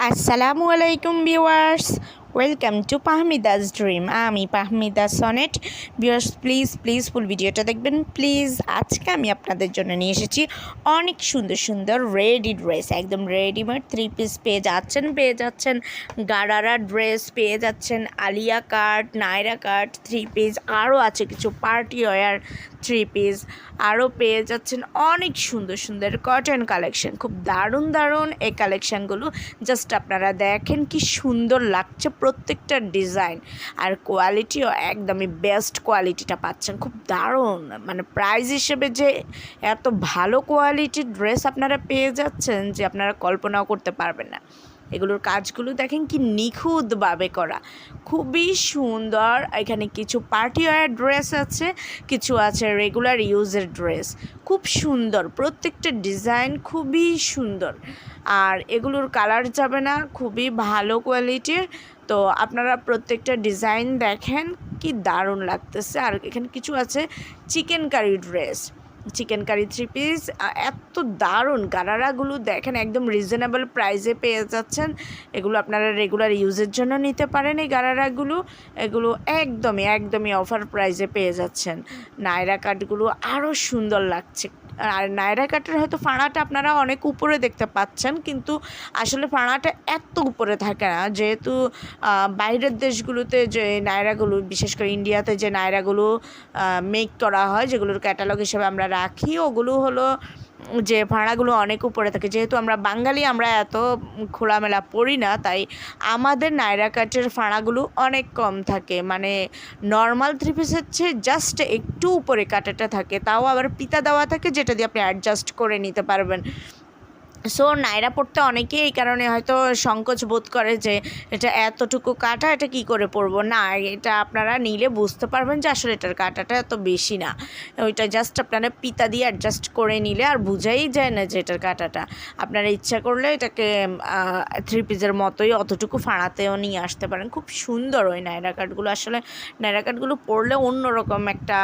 আসসালামু আলাইকুম viewers, welcome to Pahmida's dream. আমি Pahmida Sonet. Viewers, please please full ভিডিওটা দেখবেন। প্লিজ, আজকে আমি আপনাদের জন্য নিয়ে এসেছি অনেক সুন্দর সুন্দর রেডি ড্রেস। একদম রেডিমেড থ্রি পিস পেয়ে যাচ্ছেন পেয়ে যাচ্ছেন গারারা ড্রেস, পেয়ে যাচ্ছেন Alia cut Naira cut three piece আরও আছে কিছু পার্টি ওয়ার থ্রি পিস আরও পেয়ে যাচ্ছেন অনেক সুন্দর সুন্দর কটন কালেকশন খুব দারুণ দারুণ এই কালেকশানগুলো জাস্ট আপনারা দেখেন কি সুন্দর লাগছে প্রত্যেকটা ডিজাইন আর কোয়ালিটিও একদমই বেস্ট কোয়ালিটিটা পাচ্ছেন। খুব দারুণ। মানে প্রাইস হিসেবে যে এত ভালো কোয়ালিটির ড্রেস আপনারা পেয়ে যাচ্ছেন যে আপনারা কল্পনাও করতে পারবেন না। এগুলোর কাজগুলো দেখেন কি নিখুঁতভাবে করা। খুবই সুন্দর। এখানে কিছু পার্টি ওয়ার ড্রেস আছে, কিছু আছে রেগুলার ইউজের ড্রেস। খুব সুন্দর, প্রত্যেকটা ডিজাইন খুবই সুন্দর। আর এগুলোর কালার যাবে না, খুবই ভালো কোয়ালিটির। তো আপনারা প্রত্যেকটা ডিজাইন দেখেন, কি দারুণ লাগতেছে। আর এখানে কিছু আছে chikankari dress. Chikankari three piece এত দারুণ। গারারাগুলো দেখেন, একদম রিজনেবল প্রাইসে পেয়ে যাচ্ছেন। এগুলো আপনারা রেগুলার ইউজের জন্য নিতে পারেন এই গারারাগুলো। এগুলো একদমই একদমই অফার প্রাইসে পেয়ে যাচ্ছেন। নায়রা কাটগুলো আরও সুন্দর লাগছে। আর নায়রা কাটের হয়তো ফাঁড়াটা আপনারা অনেক উপরে দেখতে পাচ্ছেন, কিন্তু আসলে ফাঁড়াটা এত উপরে থাকে না। যেহেতু বাইরের দেশগুলোতে যে নায়রাগুলো বিশেষ করে ইন্ডিয়াতে যে নায়রাগুলো মেক করা হয়, যেগুলোর ক্যাটালগ হিসেবে আমরা রাখি, ওগুলো হলো যে ভাড়াগুলো অনেক উপরে থাকে, যেহেতু আমরা বাঙালি, আমরা এত খোলামেলা পড়ি না, তাই আমাদের নায়রা কাটের ভাড়াগুলো অনেক কম থাকে। মানে নর্মাল থ্রি পিসের চেয়ে জাস্ট একটু উপরে কাটাটা থাকে, তাও আবার পিতা দেওয়া থাকে, যেটা দিয়ে আপনি অ্যাডজাস্ট করে নিতে পারবেন। সো নায়রা পড়তে অনেকেই এই কারণে হয়তো সংকোচ বোধ করে যে এটা এতটুকু কাটা, এটা কি করে পরবো না, এটা আপনারা নিলে বুঝতে পারবেন যে আসলে এটার কাটাটা এত বেশি না। ওইটা জাস্ট আপনারা পিতা দিয়ে অ্যাডজাস্ট করে নিলে আর বোঝাই যায় না যে এটার কাটাটা। আপনারা ইচ্ছা করলে এটাকে থ্রি পিসের মতোই অতটুকু ফাঁড়াতেও নিয়ে আসতে পারেন। খুব সুন্দর ওই নায়রা কাটগুলো। আসলে নায়রা কাটগুলো পরলে অন্যরকম একটা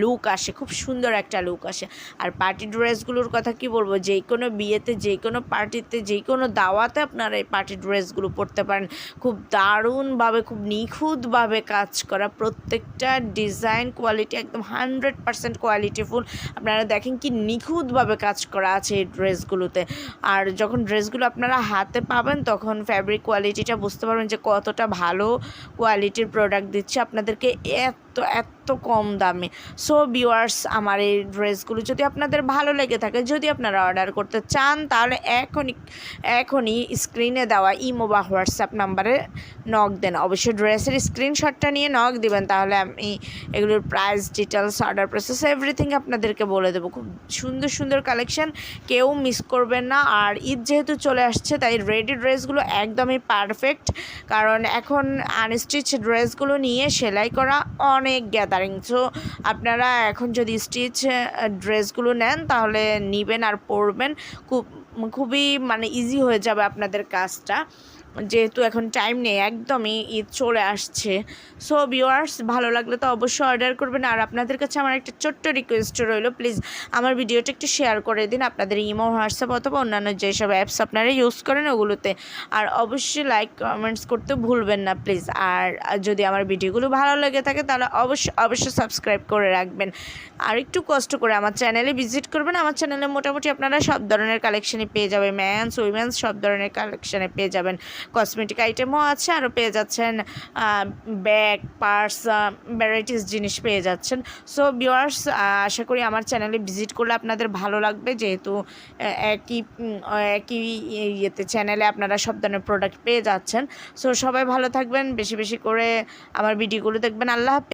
লুক আসে। খুব সুন্দর একটা লুক আসে। আর পার্টি ড্রেসগুলোর কথা কি বলব? যে কোনো বিয়েতে যে কোনো পার্টিতে যে কোনো দাওয়াতে আপনারা এই পার্টি ড্রেসগুলো পরতে পারেন। খুব দারুণভাবে, খুব নিখুঁতভাবে কাজ করা। প্রত্যেকটা ডিজাইন কোয়ালিটি একদম হান্ড্রেড পারসেন্ট কোয়ালিটিফুল। আপনারা দেখেন কি নিখুঁতভাবে কাজ করা আছে এই ড্রেসগুলোতে। আর যখন ড্রেসগুলো আপনারা হাতে পাবেন, তখন ফ্যাব্রিক কোয়ালিটিটা বুঝতে পারবেন যে কতটা ভালো কোয়ালিটির প্রোডাক্ট দিচ্ছে। আপনাদেরকে এত এত কম দামে। সো ভিউয়ার্স আমার এই ড্রেসগুলো যদি আপনাদের ভালো লেগে থাকে, যদি আপনারা অর্ডার করতে চান, তাহলে এখনই এখনই স্ক্রিনে দেওয়া ইমো বা হোয়াটসঅ্যাপ নাম্বারে নক দেন। অবশ্যই ড্রেসের স্ক্রিনশটটা নিয়ে নক দিবেন, তাহলে আমি এগুলোর price details order process everything আপনাদেরকে বলে দেবো। খুব সুন্দর সুন্দর কালেকশন কেউ মিস করবেন না। আর ঈদ যেহেতু চলে আসছে, তাই রেডি ড্রেসগুলো একদমই পারফেক্ট কারণ এখন আনস্টিচ ড্রেসগুলো নিয়ে সেলাই করা অনেক গ্যাদারিং সো আপনারা এখন যদি স্টিচ ড্রেসগুলো নেন, তাহলে নিবেন আর পরবেন। খুব, খুবই মানে ইজি হয়ে যাবে আপনাদের কাজটা। যেহেতু এখন টাইম নেই, একদমই ঈদ চলে আসছে। সো ভিওয়ার্স ভালো লাগলে তো অবশ্যই অর্ডার করবেন। আর আপনাদের কাছে আমার একটা ছোট্ট রিকোয়েস্ট রইল প্লিজ আমার ভিডিওটা একটু শেয়ার করে দিন। আপনাদের ইমো হোয়াটসঅ্যাপ অথবা অন্যান্য যেসব অ্যাপস আপনারা ইউজ করেন ওগুলোতে। আর অবশ্যই লাইক কমেন্টস করতে ভুলবেন না প্লিজ আর যদি আমার ভিডিওগুলো ভালো লেগে থাকে, তাহলে অবশ্যই অবশ্যই সাবস্ক্রাইব করে রাখবেন। আর একটু কষ্ট করে আমার চ্যানেলে ভিজিট করবেন। আমার চ্যানেলে মোটামুটি আপনারা সব ধরনের কালেকশানই পেয়ে যাবেন। ম্যানস উইমেন্স সব ধরনের কালেকশানে পেয়ে যাবেন। কসমেটিক আইটেমও আছে, আরও পেয়ে যাচ্ছেন ব্যাগ, পার্স ভ্যারাইটিস জিনিস পেয়ে যাচ্ছেন। সো ভিওয়ার্স আশা করি আমার চ্যানেলে ভিজিট করলে আপনাদের ভালো লাগবে। যেহেতু একই একই ইয়েতে চ্যানেলে আপনারা সব ধরনের প্রোডাক্ট পেয়ে যাচ্ছেন। সো সবাই ভালো থাকবেন, বেশি বেশি করে আমার ভিডিওগুলো দেখবেন। আল্লাহ